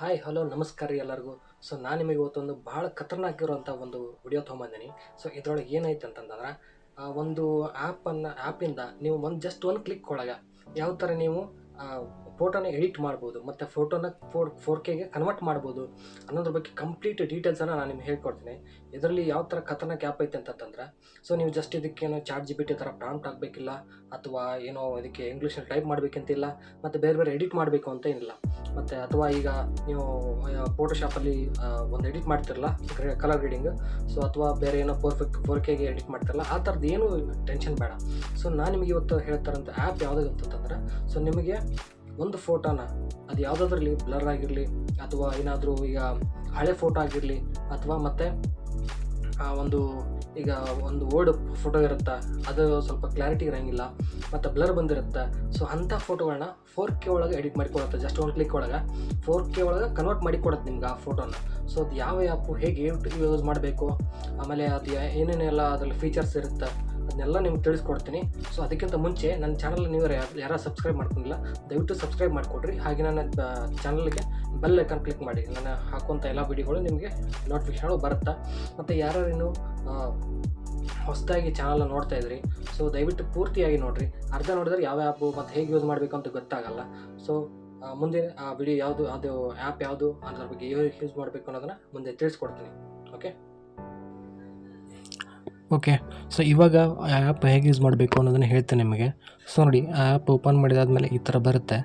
Hi, hello, ನಮಸ್ಕಾರ ರೀ ಎಲ್ಲರಿಗೂ. ಸೊ ನಾನು ನಿಮಗೆ ಇವತ್ತೊಂದು ಭಾಳ ಖತರ್ನಾಕ್ ಇರುವಂಥ ಒಂದು ವಿಡಿಯೋ ತೊಗೊಂಬಂದಿನಿ. ಸೊ ಇದರೊಳಗೆ ಏನೈತೆ ಅಂತಂದ್ರೆ ಒಂದು ಆ್ಯಪನ್ನು ಆ್ಯಪಿಂದ ನೀವು ಒಂದು ಜಸ್ಟ್ ಒಂದು ಕ್ಲಿಕ್ ಒಳಗೆ ಯಾವ ಥರ ನೀವು ಫೋಟೋನ ಎಡಿಟ್ ಮಾಡ್ಬೋದು, ಮತ್ತು ಫೋಟೋನ ಫೋರ್ ಫೋರ್ ಕೆಗೆ ಕನ್ವರ್ಟ್ ಮಾಡ್ಬೋದು ಅನ್ನೋದ್ರ ಬಗ್ಗೆ ಕಂಪ್ಲೀಟ್ ಡೀಟೇಲ್ಸನ್ನು ನಾನು ನಿಮ್ಗೆ ಹೇಳ್ಕೊಡ್ತೀನಿ. ಇದರಲ್ಲಿ ಯಾವ ಥರ ಕಥನ ಆ್ಯಪ್ ಐತೆ ಅಂತಂದ್ರೆ ಸೊ ನೀವು ಜಸ್ಟ್ ಇದಕ್ಕೇನೋ ಚಾರ್ಜ್ ಜಿ ಬಿ ಟಿ ಥರ ಪ್ರಾಂಪ್ಟ್ ಆಗಬೇಕಿಲ್ಲ ಅಥವಾ ಏನೋ ಇದಕ್ಕೆ ಇಂಗ್ಲೀಷಲ್ಲಿ ಟೈಪ್ ಮಾಡಬೇಕಂತಿಲ್ಲ, ಮತ್ತು ಬೇರೆ ಬೇರೆ ಎಡಿಟ್ ಮಾಡಬೇಕು ಅಂತ ಏನಿಲ್ಲ. ಮತ್ತು ಅಥವಾ ಈಗ ನೀವು ಫೋಟೋಶಾಪಲ್ಲಿ ಒಂದು ಎಡಿಟ್ ಮಾಡ್ತಿರಲ್ಲ ಕಲರ್ ರೀಡಿಂಗ್ ಸೊ ಅಥವಾ ಬೇರೆ ಏನೋ ಪರ್ಫೆಕ್ಟ್ ಫೋರ್ ಕೆಗೆ ಎಡಿಟ್ ಮಾಡ್ತಿರಲ್ಲ ಆ ಥರದ್ದು ಏನು ಟೆನ್ಷನ್ ಬೇಡ. ಸೊ ನಾನು ನಿಮಗೆ ಇವತ್ತು ಹೇಳ್ತಾರಂಥ ಆ್ಯಪ್ ಯಾವುದು ಅಂತಂದ್ರೆ ಸೊ ನಿಮಗೆ ಒಂದು ಫೋಟೋನ, ಅದು ಯಾವುದಾದ್ರಲ್ಲಿ ಬ್ಲರ್ ಆಗಿರಲಿ, ಅಥವಾ ಏನಾದರೂ ಈಗ ಹಳೆ ಫೋಟೋ ಆಗಿರಲಿ, ಅಥವಾ ಮತ್ತು ಒಂದು, ಈಗ ಒಂದು ಓಲ್ಡ್ ಫೋಟೋ ಇರುತ್ತೆ, ಅದು ಸ್ವಲ್ಪ ಕ್ಲಾರಿಟಿ ಇರೋಂಗಿಲ್ಲ, ಮತ್ತು ಬ್ಲರ್ ಬಂದಿರುತ್ತೆ. ಸೊ ಅಂಥ ಫೋಟೋಗಳನ್ನ ಫೋರ್ ಕೆ ಒಳಗೆ ಎಡಿಟ್ ಮಾಡಿ ಕೊಡುತ್ತೆ ಜಸ್ಟ್ ಒಂದು ಕ್ಲಿಕ್ ಒಳಗೆ. ಫೋರ್ ಕೆ ಒಳಗೆ ಕನ್ವರ್ಟ್ ಮಾಡಿ ಕೊಡುತ್ತೆ ನಿಮ್ಗೆ ಆ ಫೋಟೋನ ಸೊ ಅದು ಯಾವ ಆ್ಯಪು ಹೇಗೆ ಯೂಸ್ ಮಾಡಬೇಕು? ಆಮೇಲೆ ಅದು ಏನೇನೆಲ್ಲ ಅದರಲ್ಲಿ ಫೀಚರ್ಸ್ ಇರುತ್ತೆ? ಅದನ್ನೆಲ್ಲ ನಿಮ್ಗೆ ತಿಳಿಸ್ಕೊಡ್ತೀನಿ. ಸೊ ಅದಕ್ಕಿಂತ ಮುಂಚೆ ನನ್ನ ಚಾನಲ್ ನೀವು ಯಾರು ಸಬ್ಸ್ಕ್ರೈಬ್ ಮಾಡ್ಕೊಂಡಿಲ್ಲ, ದಯವಿಟ್ಟು ಸಬ್ಸ್ಕ್ರೈಬ್ ಮಾಡಿಕೊಡ್ರಿ. ಹಾಗೆ ನನ್ನ ಚಾನಲ್ಗೆ ಬೆಲ್ ಐಕನ್ ಕ್ಲಿಕ್ ಮಾಡಿ. ನಾನು ಹಾಕುವಂಥ ಎಲ್ಲ ವಿಡಿಯೋಗಳು ನಿಮಗೆ ನೋಟಿಫಿಕೇಶನ್ ಬರುತ್ತೆ? ಮತ್ತು ಯಾರು ಇನ್ನು ಹೊಸದಾಗಿ ಚಾನಲ್ನ ನೋಡ್ತಾ ಇದ್ರಿ ಸೊ ದಯವಿಟ್ಟು ಪೂರ್ತಿಯಾಗಿ ನೋಡಿರಿ. ಅರ್ಧ ನೋಡಿದ್ರೆ ಯಾವ ಆ್ಯಪು ಮತ್ತು ಹೇಗೆ ಯೂಸ್ ಮಾಡಬೇಕು ಅಂತ ಗೊತ್ತಾಗಲ್ಲ. ಸೊ ಮುಂದೆ ಆ ವಿಡಿಯೋ ಯಾವುದು, ಅದು ಆ್ಯಪ್ ಯಾವುದು ಅದರ ಬಗ್ಗೆ ಯೂಸ್ ಮಾಡಬೇಕು ಅನ್ನೋದನ್ನು ಮುಂದೆ ತಿಳಿಸ್ಕೊಡ್ತೀನಿ. ಓಕೆ ಓಕೆ ಸೊ ಇವಾಗ ಆ ಆ್ಯಪ್ ಹೇಗೆ ಯೂಸ್ ಮಾಡಬೇಕು ಅನ್ನೋದನ್ನು ಹೇಳ್ತೇನೆ ನಿಮಗೆ. ಸೊ ನೋಡಿ, ಆ ಆ್ಯಪ್ ಓಪನ್ ಮಾಡಿದಾದಮೇಲೆ ಈ ಥರ ಬರುತ್ತೆ.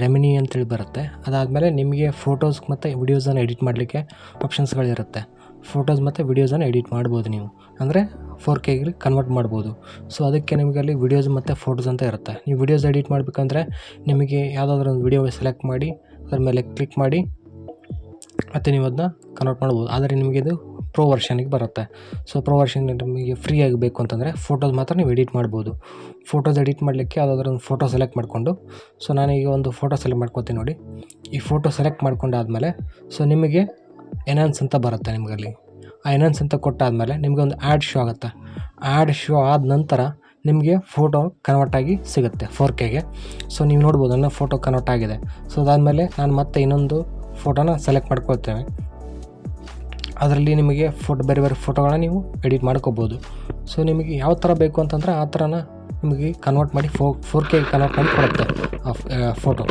ರೆಮಿನಿ ಅಂತೇಳಿ ಬರುತ್ತೆ. ಅದಾದಮೇಲೆ ನಿಮಗೆ ಫೋಟೋಸ್ ಮತ್ತು ವಿಡಿಯೋಸನ್ನು ಎಡಿಟ್ ಮಾಡಲಿಕ್ಕೆ ಆಪ್ಷನ್ಸ್ಗಳಿರುತ್ತೆ ಫೋಟೋಸ್ ಮತ್ತು ವಿಡಿಯೋಸನ್ನು ಎಡಿಟ್ ಮಾಡ್ಬೋದು ನೀವು. ಅಂದರೆ ಫೋರ್ ಕೆಗೆ ಕನ್ವರ್ಟ್ ಮಾಡ್ಬೋದು. ಸೊ ಅದಕ್ಕೆ ನಿಮಗೆ ಅಲ್ಲಿ ವಿಡಿಯೋಸ್ ಮತ್ತು ಫೋಟೋಸ್ ಅಂತ ಇರುತ್ತೆ. ನೀವು ವಿಡಿಯೋಸ್ ಎಡಿಟ್ ಮಾಡಬೇಕಂದ್ರೆ ನಿಮಗೆ ಯಾವುದಾದ್ರೂ ಒಂದು ವಿಡಿಯೋ ಸೆಲೆಕ್ಟ್ ಮಾಡಿ, ಅದ್ರ ಮೇಲೆ ಕ್ಲಿಕ್ ಮಾಡಿ, ಮತ್ತು ನೀವು ಅದನ್ನ ಕನ್ವರ್ಟ್ ಮಾಡ್ಬೋದು. ಆದರೆ ನಿಮಗೆ ಇದು ಪ್ರೋ ವರ್ಷನಿಗೆ ಬರುತ್ತೆ. ಸೊ ಪ್ರೋ ವರ್ಷನ್ ನಿಮಗೆ ಫ್ರೀ ಆಗಬೇಕು ಅಂತಂದರೆ ಫೋಟೋಸ್ ಮಾತ್ರ ನೀವು ಎಡಿಟ್ ಮಾಡ್ಬೋದು. ಫೋಟೋಸ್ ಎಡಿಟ್ ಮಾಡಲಿಕ್ಕೆ ಯಾವುದಾದ್ರೂ ಒಂದು ಫೋಟೋ ಸೆಲೆಕ್ಟ್ ಮಾಡಿಕೊಂಡು ಸೊ ನಾನೀಗ ಒಂದು ಫೋಟೋ ಸೆಲೆಕ್ಟ್ ಮಾಡ್ಕೊತೀನಿ ನೋಡಿ. ಈ ಫೋಟೋ ಸೆಲೆಕ್ಟ್ ಮಾಡ್ಕೊಂಡಾದಮೇಲೆ ಸೊ ನಿಮಗೆ ಎನಾನ್ಸ್ ಅಂತ ಬರುತ್ತೆ ನಿಮಗಲ್ಲಿ. ಆ ಎನಾನ್ಸ್ ಅಂತ ಕೊಟ್ಟಾದಮೇಲೆ ನಿಮಗೆ ಒಂದು ಆ್ಯಡ್ ಶೋ ಆಗುತ್ತೆ. ಆ್ಯಡ್ ಶೋ ಆದ ನಂತರ ನಿಮಗೆ ಫೋಟೋ ಕನ್ವರ್ಟ್ ಆಗಿ ಸಿಗುತ್ತೆ ಫೋರ್ ಕೆಗೆ ಸೊ ನೀವು ನೋಡ್ಬೋದು ನನ್ನ ಫೋಟೋ ಕನ್ವರ್ಟ್ ಆಗಿದೆ. ಸೊ ಅದಾದಮೇಲೆ ನಾನು ಮತ್ತೆ ಇನ್ನೊಂದು ಫೋಟೋನ ಸೆಲೆಕ್ಟ್ ಮಾಡ್ಕೊಳ್ತೇವೆ ಅದರಲ್ಲಿ ನಿಮಗೆ ಫೋಟೋ, ಬೇರೆ ಬೇರೆ ಫೋಟೋಗಳನ್ನ ನೀವು ಎಡಿಟ್ ಮಾಡ್ಕೋಬೋದು. ಸೊ ನಿಮಗೆ ಯಾವ ಥರ ಬೇಕು ಅಂತಂದರೆ ಆ ಥರನ ನಿಮಗೆ ಕನ್ವರ್ಟ್ ಮಾಡಿ ಫೋ ಫೋರ್ ಕೆ ಕನ್ವರ್ಟ್ ಮಾಡಿ ಕೊಡುತ್ತೆ ಆ ಫೋಟೋ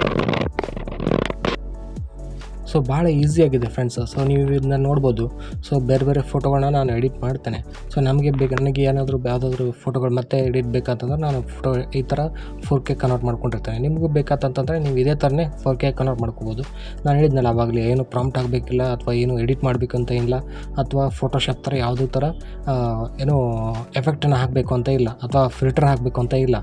ಸೊ ಭಾಳ ಈಸಿಯಾಗಿದೆ ಫ್ರೆಂಡ್ಸ್ ಸೊ ನೀವು ಇದನ್ನ ನೋಡ್ಬೋದು. ಸೊ ಬೇರೆ ಬೇರೆ ಫೋಟೋಗಳನ್ನ ನಾನು ಎಡಿಟ್ ಮಾಡ್ತೇನೆ. ಸೊ ನಮಗೆ ಬೇಕು ನನಗೆ ಏನಾದರೂ ಯಾವುದಾದ್ರೂ ಫೋಟೋಗಳು ಮತ್ತೆ ಎಡಿಟ್ ಬೇಕಂತಂದ್ರೆ ನಾನು ಫೋಟೋ ಈ ಥರ ಫೋರ್ ಕೆ ಕನ್ವರ್ಟ್ ಮಾಡ್ಕೊಂಡಿರ್ತೇನೆ. ನಿಮಗೂ ಬೇಕಾತಂತಂದರೆ ನೀವು ಇದೇ ಥರನೇ ಫೋರ್ ಕೆ ಕನ್ವರ್ಟ್ ಮಾಡ್ಕೋಬೋದು. ನಾನು ಹೇಳಿದ್ನಲ್ಲ ಆವಾಗಲೇ ಏನು ಪ್ರಾಂಪ್ಟ್ ಆಗಬೇಕಿಲ್ಲ ಅಥವಾ ಏನು ಎಡಿಟ್ ಮಾಡಬೇಕಂತ ಇಲ್ಲ ಅಥವಾ ಫೋಟೋಶಾಪ್ ಥರ ಯಾವುದೇ ಥರ ಏನು ಎಫೆಕ್ಟನ್ನು ಹಾಕಬೇಕು ಅಂತ ಇಲ್ಲ ಅಥವಾ ಫಿಲ್ಟರ್ ಹಾಕಬೇಕು ಅಂತ ಇಲ್ಲ.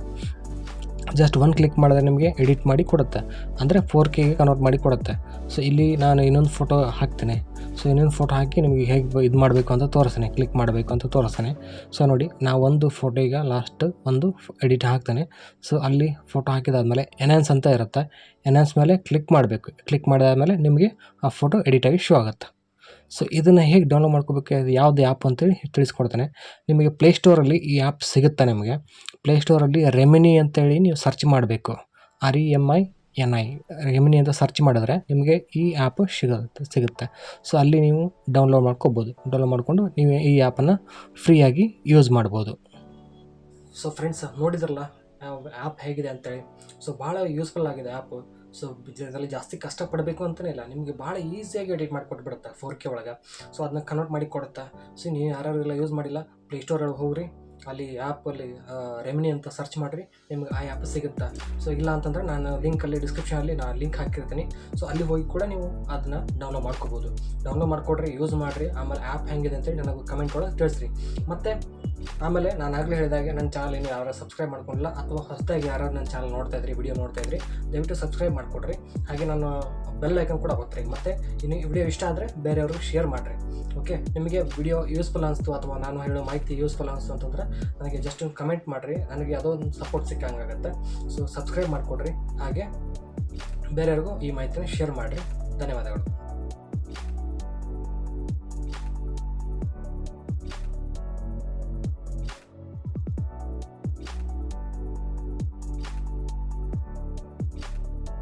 ಜಸ್ಟ್ ಒನ್ ಕ್ಲಿಕ್ ಮಾಡಿದ್ರೆ ನಿಮಗೆ ಎಡಿಟ್ ಮಾಡಿ ಕೊಡುತ್ತೆ. ಅಂದರೆ ಫೋರ್ ಕೆಗೆ ಕನ್ವರ್ಟ್ ಮಾಡಿ ಕೊಡುತ್ತೆ. ಸೊ ಇಲ್ಲಿ ನಾನು ಇನ್ನೊಂದು ಫೋಟೋ ಹಾಕ್ತೇನೆ. ಸೊ ಇನ್ನೊಂದು ಫೋಟೋ ಹಾಕಿ ನಿಮಗೆ ಹೇಗೆ ಇದು ಮಾಡಬೇಕು ಅಂತ ತೋರಿಸ್ತೇನೆ. ಕ್ಲಿಕ್ ಮಾಡಬೇಕು ಅಂತ ತೋರಿಸ್ತೇನೆ. ಸೊ ನೋಡಿ ನಾ ಒಂದು ಫೋಟೋ ಈಗ ಲಾಸ್ಟ್ ಒಂದು ಎಡಿಟ್ ಹಾಕ್ತೇನೆ. ಸೊ ಅಲ್ಲಿ ಫೋಟೋ ಹಾಕಿದಾದ್ಮೇಲೆ ಎನ್ಹಾನ್ಸ್ ಅಂತ ಇರುತ್ತೆ. ಎನ್ಹಾನ್ಸ್ ಮೇಲೆ ಕ್ಲಿಕ್ ಮಾಡಬೇಕು. ಕ್ಲಿಕ್ ಮಾಡಿದಾದ್ಮೇಲೆ ನಿಮಗೆ ಆ ಫೋಟೋ ಎಡಿಟಾಗಿ ಶೋ ಆಗುತ್ತೆ. ಸೊ ಇದನ್ನು ಹೇಗೆ ಡೌನ್ಲೋಡ್ ಮಾಡ್ಕೋಬೇಕು? ಅದು ಯಾವುದು ಆ್ಯಪ್ ಅಂತೇಳಿ ತಿಳಿಸ್ಕೊಡ್ತಾನೆ. ನಿಮಗೆ ಪ್ಲೇಸ್ಟೋರಲ್ಲಿ ಈ ಆ್ಯಪ್ ಸಿಗುತ್ತೆ ನಿಮಗೆ? ಪ್ಲೇಸ್ಟೋರಲ್ಲಿ ರೆಮಿನಿ ಅಂತೇಳಿ ನೀವು ಸರ್ಚ್ ಮಾಡಬೇಕು. R E M I N I Remini ಅಂತ ಸರ್ಚ್ ಮಾಡಿದ್ರೆ ನಿಮಗೆ ಈ ಆ್ಯಪ್ ಸಿಗುತ್ತೆ ಸಿಗುತ್ತೆ. ಸೊ ಅಲ್ಲಿ ನೀವು ಡೌನ್ಲೋಡ್ ಮಾಡ್ಕೋಬೋದು. ಡೌನ್ಲೋಡ್ ಮಾಡಿಕೊಂಡು ನೀವು ಈ ಆ್ಯಪನ್ನು ಫ್ರೀಯಾಗಿ ಯೂಸ್ ಮಾಡ್ಬೋದು. ಸೊ ಫ್ರೆಂಡ್ಸ್ ನೋಡಿದ್ರಲ್ಲ ಆ್ಯಪ್ ಹೇಗಿದೆ ಅಂತೇಳಿ. ಸೊ ಭಾಳ ಯೂಸ್ಫುಲ್ ಆಗಿದೆ ಆ್ಯಪು ಸೊ ಇದರಲ್ಲಿ ಜಾಸ್ತಿ ಕಷ್ಟಪಡಬೇಕು ಅಂತಲೇ ಇಲ್ಲ. ನಿಮಗೆ ಭಾಳ ಈಸಿಯಾಗಿ ಎಡಿಟ್ ಮಾಡಿಕೊಟ್ಬಿಡುತ್ತೆ ಫೋರ್ ಕೆ ಒಳಗೆ. ಸೊ ಅದನ್ನ ಕನ್ವರ್ಟ್ ಮಾಡಿ ಕೊಡುತ್ತೆ. ಸೊ ನೀವು ಇಲ್ಲ ಯೂಸ್ ಮಾಡಿಲ್ಲ ಪ್ಲೇಸ್ಟೋರಲ್ಲಿ ಹೋಗ್ರಿ. ಅಲ್ಲಿ ಆ್ಯಪಲ್ಲಿ ರೆಮಿನಿ ಅಂತ ಸರ್ಚ್ ಮಾಡಿರಿ. ನಿಮ್ಗೆ ಆ ಆ್ಯಪ್ ಸಿಗುತ್ತೆ. ಸೊ ಇಲ್ಲ ಅಂತಂದ್ರೆ ನಾನು ಲಿಂಕಲ್ಲಿ ಡಿಸ್ಕ್ರಿಪ್ಷನಲ್ಲಿ ನಾನು ಲಿಂಕ್ ಹಾಕಿರ್ತೀನಿ. ಸೊ ಅಲ್ಲಿ ಹೋಗಿ ಕೂಡ ನೀವು ಅದನ್ನ ಡೌನ್ಲೋಡ್ ಮಾಡ್ಕೋಬೋದು. ಡೌನ್ಲೋಡ್ ಮಾಡಿಕೊಡ್ರಿ ಯೂಸ್ ಮಾಡಿರಿ. ಆಮೇಲೆ ಆ್ಯಪ್ ಹೆಂಗಿದೆ ಅಂತೇಳಿ ನನಗೆ ಕಮೆಂಟ್ ಒಳಗೆ ತಿಳಿಸ್ರಿ. ಮತ್ತು ಆಮೇಲೆ ನಾನು ಆಗಲೇ ಹೇಳಿದಾಗೆ ನನ್ನ ಚಾನಲ್ ಏನು ಯಾರು ಸಬ್ಸ್ಕ್ರೈಬ್ ಮಾಡ್ಕೊಂಡಿಲ್ಲ ಅಥವಾ ಹೊಸದಾಗಿ ಯಾರು ನನ್ನ ಚಾನಲ್ ನೋಡ್ತಾ ಇದ್ರಿ ವಿಡಿಯೋ ನೋಡ್ತಾ ಇದ್ರಿ, ದಯವಿಟ್ಟು ಸಬ್ಸ್ಕ್ರೈಬ್ ಮಾಡಿಕೊಡ್ರಿ. ಹಾಗೆ ನಾನು ಬೆಲ್ ಐಕನ್ ಕೂಡ ಗೊತ್ತ್ರಿ ಮತ್ತು ಇನ್ನು ಈ ವಿಡಿಯೋ ಇಷ್ಟ ಆದರೆ ಬೇರೆಯವ್ರಿಗೆ ಶೇರ್ ಮಾಡಿರಿ. ಓಕೆ ನಿಮಗೆ ವಿಡಿಯೋ ಯೂಸ್ಫುಲ್ ಅನಿಸ್ತು ಅಥವಾ ನಾನು ಹೇಳೋ ಮಾಹಿತಿ ಯೂಸ್ಫುಲ್ ಅನಿಸ್ತು ಅಂತಂದ್ರೆ ನನಗೆ ಜಸ್ಟ್ ಒಂದು ಕಮೆಂಟ್ ಮಾಡಿರಿ. ನನಗೆ ಯಾವುದೋ ಒಂದು ಸಪೋರ್ಟ್ ಸಿಕ್ಕಂಗಾಗತ್ತೆ. ಸೊ ಸಬ್ಸ್ಕ್ರೈಬ್ ಮಾಡಿಕೊಡ್ರಿ. ಹಾಗೆ ಬೇರೆಯವ್ರಿಗೂ ಈ ಮಾಹಿತಿನ ಶೇರ್ ಮಾಡಿರಿ. ಧನ್ಯವಾದಗಳು.